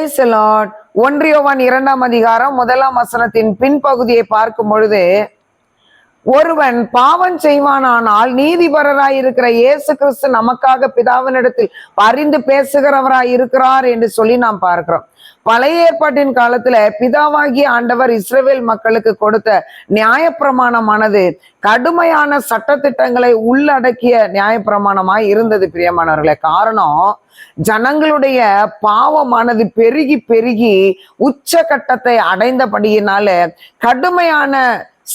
Price lot ஒன்றியவன் இரண்டாம் அதிகாரம் முதலாம் வசனத்தின் பின்பகுதியை பார்க்கும் பொழுது ஒருவன் பாவம் செய்வானானால் நீதிபரராய் இருக்கிற இயேசு கிறிஸ்து நமக்காக பிதாவினிடத்தில் பரிந்து பேசுகிறவராய் இருக்கிறார் என்று சொல்லி நாம் பார்க்கிறோம். பழைய ஏற்பாட்டின் காலத்துல பிதாவாகிய ஆண்டவர் இஸ்ரேல் மக்களுக்கு கொடுத்த நியாயப்பிரமாணமானது கடுமையான சட்டத்திட்டங்களை உள்ளடக்கிய நியாயப்பிரமாணமாய் இருந்தது பிரியமானவர்களே. காரணம் ஜனங்களுடைய பாவமானது பெருகி பெருகி உச்சகட்டத்தை அடைந்தபடியினால கடுமையான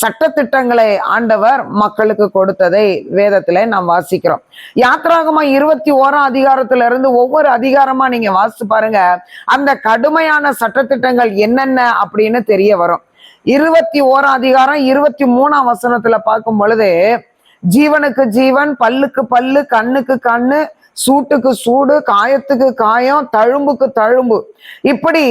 சட்டத்திட்டங்களை ஆண்டவர் மக்களுக்கு கொடுத்ததை வேதத்துல நாம் வாசிக்கிறோம். யாத்ராகமா இருபத்தி ஓராம் அதிகாரத்துல இருந்து ஒவ்வொரு அதிகாரமா நீங்க வாசித்து பாருங்க. அந்த கடுமையான சட்டத்திட்டங்கள் என்னென்ன அப்படின்னு தெரிய வரும். இருபத்தி ஓராம் அதிகாரம் இருபத்தி மூணாம் வசனத்துல பார்க்கும் பொழுது ஜீவனுக்கு ஜீவன் பல்லுக்கு பல்லு கண்ணுக்கு கண்ணு சூட்டுக்கு சூடு காயத்துக்கு காயம் தழும்புக்கு தழும்பு. இப்படி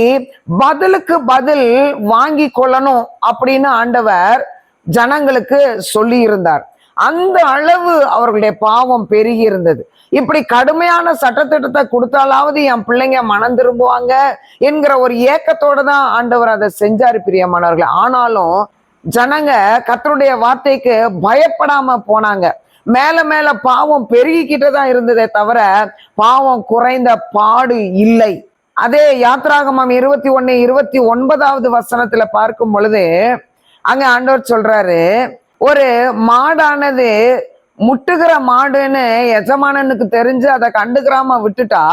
பதிலுக்கு பதில் வாங்கி கொள்ளணும் அப்படின்னு ஆண்டவர் ஜனங்களுக்கு சொல்லி இருந்தார் அந்த அளவு அவர்களுடைய பாவம் பெருகி இருந்தது இப்படி கடுமையான சட்டத்திட்டத்தை கொடுத்தாலாவது என் பிள்ளைங்க மனம் திரும்புவாங்க என்கிற ஒரு ஏக்கத்தோட தான் ஆண்டவர் அதை செஞ்சாரு பிரியமானவர்கள் ஆனாலும் ஜனங்க கத்தருடைய வார்த்தைக்கு பயப்படாம போனாங்க. மேல மேல பாவம் பெருகிக்கிட்டு தான் இருந்ததே தவிர பாவம் குறைந்த பாடு இல்லை. அதே யாத்ராகமம் இருபத்தி ஒன்னு இருபத்தி ஒன்பதாவது வசனத்துல பார்க்கும் பொழுது அங்க ஆண்டவர் சொல்றாரு ஒரு மாடானது முட்டுகிற மாடுன்னு எஜமானனுக்கு தெரிஞ்சு அதை கண்டுக்கிறாம விட்டுட்டா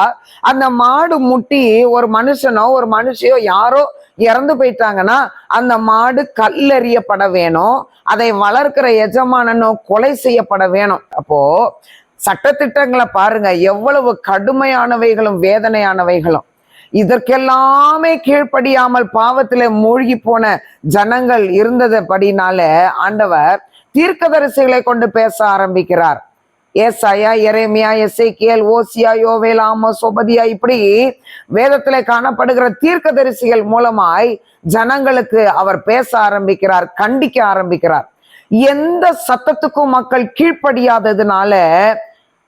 அந்த மாடு முட்டி ஒரு மனுஷனோ ஒரு மனுஷியோ யாரோ இறந்து போயிட்டாங்கன்னா அந்த மாடு கல்லெறியப்பட வேணும் அதை வளர்க்கிற எஜமானனும் கொலை செய்யப்பட வேணும். அப்போ சட்டத்திட்டங்களை பாருங்க எவ்வளவு கடுமையானவைகளும் வேதனையானவைகளும். இதற்கெல்லாமே கீழ்ப்படியாமல் பாவத்துல மூழ்கி போன ஜனங்கள் இருந்ததுபடினால ஆண்டவர் தீர்க்கதரிசிகளை கொண்டு பேச ஆரம்பிக்கிறார். ஏசாயா எரேமியா எசேக்கியல் ஓசியா யோவேல் ஆமோஸ் ஒபதியா இப்படி வேதத்துல காணப்படுகிற தீர்க்கதரிசிகள் மூலமாய் ஜனங்களுக்கு அவர் பேச ஆரம்பிக்கிறார் கண்டிக்க ஆரம்பிக்கிறார். எந்த சத்தத்துக்கும் மக்கள் கீழ்ப்படியாததுனால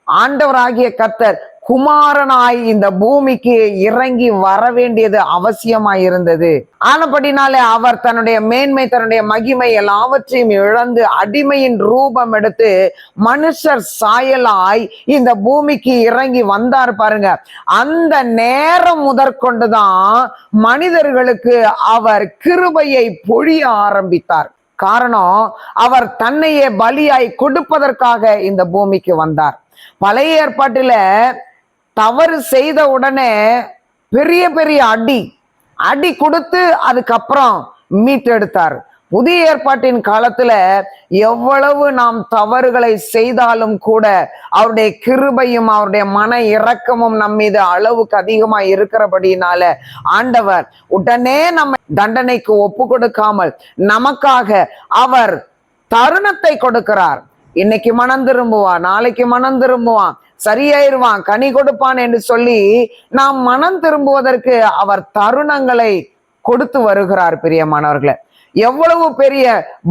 ஆண்டவராகிய கத்தர் குமாரனாய் இந்த பூமிக்கு இறங்கி வர வேண்டியது அவசியமாய் இருந்தது. ஆனபடினாலே அவர் தன்னுடைய மேன்மை தன்னுடைய மகிமை எல்லாவற்றையும் இழந்து அடிமையின் ரூபம் எடுத்து மனுஷர் சாயலாய் இந்த பூமிக்கு இறங்கி வந்தார் பாருங்க. அந்த நேரம் முதற்கொண்டுதான் மனிதர்களுக்கு அவர் கிருபையை பொழிய ஆரம்பித்தார். காரணம் அவர் தன்னையே பலியாய் கொடுப்பதற்காக இந்த பூமிக்கு வந்தார். பழைய ஏற்பாட்டில தவறு செய்த உடனே பெரிய பெரிய அடி அடி கொடுத்து அதுக்கப்புறம் மீட்டெடுத்தார் புதிய ஏற்பாட்டின் காலத்துல எவ்வளவு நாம் தவறுகளை செய்தாலும் கூட அவருடைய கிருபையும் அவருடைய மன இரக்கமும் நம் மீது அளவுக்கு அதிகமா இருக்கிறபடினால ஆண்டவர் உடனே நம்ம தண்டனைக்கு ஒப்பு கொடுக்காமல் நமக்காக அவர் தருணத்தை கொடுக்கிறார். இன்னைக்கு மனம் திரும்புவான் நாளைக்கு மனம் திரும்புவான். சரியாயிருவான் கனி கொடுப்பான் என்று சொல்லி நாம் மனம் திரும்புவதற்கு அவர் தருணங்களை கொடுத்து வருகிறார் பிரியமானவர்களை. எவ்வளவு பெரிய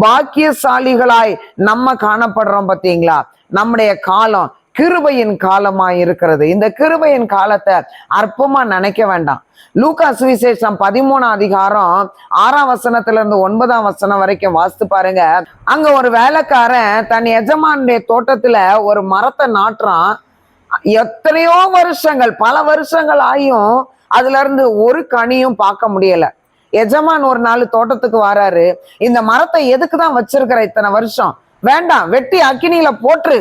பாக்கியசாலிகளாய் நம்ம காணப்படுறோம் பார்த்தீங்களா? நம்முடைய காலம் கிருபையின் காலமாய் இருக்கிறது. இந்த கிருபையின் காலத்தை அற்பமா நினைக்க வேண்டாம். லூகா சுவிசேஷம் பதிமூணாம் அதிகாரம் ஆறாம் வசனத்துல இருந்து ஒன்பதாம் வசனம் வரைக்கும் வாசித்து பாருங்க. அங்க ஒரு வேலைக்காரன் தன் எஜமானுடைய தோட்டத்துல ஒரு மரத்தை நாட்டுறான். எத்தனையோ வருஷங்கள் பல வருஷங்கள் ஆயும் அதுல இருந்து ஒரு கனியும் பார்க்க முடியல. எஜமான் ஒரு நாள் தோட்டத்துக்கு வராரு. இந்த மரத்தை எதுக்கு தான் வச்சிருக்கிற இத்தனை வருஷம்? வேண்டாம் வெட்டி அக்கினியில போட்டுரு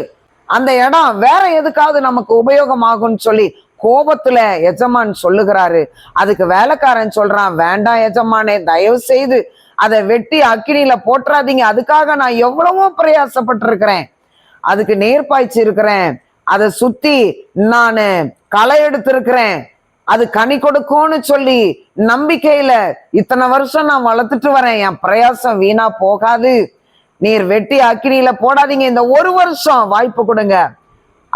அந்த இடம் வேற எதுக்காவது நமக்கு உபயோகமாகும்னு சொல்லி கோபத்துல எஜமான் சொல்லுகிறாரு. அதுக்கு வேலைக்காரன் சொல்றான் வேண்டாம் எஜமானே தயவு செய்து அதை வெட்டி அக்கினியில போட்டுறாதீங்க அதுக்காக நான் எவ்வளவோ பிரயாசப்பட்டிருக்கிறேன். அதுக்கு நேர்பாய்ச்சி இருக்கிறேன். அதை சுத்தி நான் களை எடுத்திருக்கிறேன். அது கனி கொடுக்கும்னு சொல்லி நம்பிக்கையில இத்தனை வருஷம் நான் வளர்த்துட்டு வரேன். என் பிரயாசம் வீணா போகாது. நீர் வெட்டி அக்கினியில போடாதீங்க. இந்த ஒரு வருஷம் வாய்ப்பு கொடுங்க.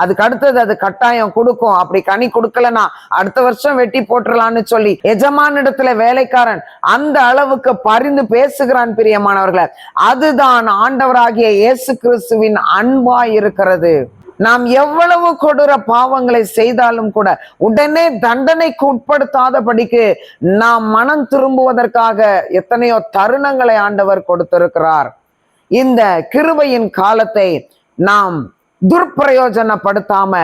அதுக்கு அடுத்தது அது கட்டாயம் கொடுக்கும். அப்படி கனி கொடுக்கலன்னா அடுத்த வருஷம் வெட்டி போட்டுடலான்னு சொல்லி எஜமானிடத்துல வேலைக்காரன் அந்த அளவுக்கு பரிந்து பேசுகிறான் பிரியமானவர்களை. அதுதான் ஆண்டவராகிய இயேசு கிறிஸ்துவின் அன்பா இருக்கிறது. நாம் எவ்வளவு கொடூர பாவங்களை செய்தாலும் கூட உடனே தண்டனைக்கு உட்படுத்தாதபடிக்கு நாம் மனம் திரும்புவதற்காக எத்தனையோ தருணங்களை ஆண்டவர் கொடுத்திருக்கிறார். இந்த கிருபையின் காலத்தை நாம் துர்பிரயோஜனப்படுத்தாம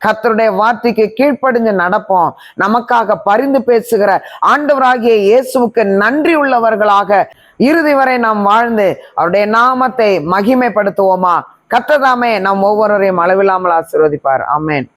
கர்த்தருடைய வார்த்தைக்கு கீழ்ப்படிஞ்சு நடப்போம். நமக்காக பரிந்து பேசுகிற ஆண்டவராகிய இயேசுவுக்கு நன்றி உள்ளவர்களாக இறுதி வரை நாம் வாழ்ந்து அவருடைய நாமத்தை மகிமைப்படுத்துவோமா? கத்ததாமே நம் ஒவ்வொருவரையும் அளவில்லாமல் ஆசீர்வதிப்பார். அம்மேன்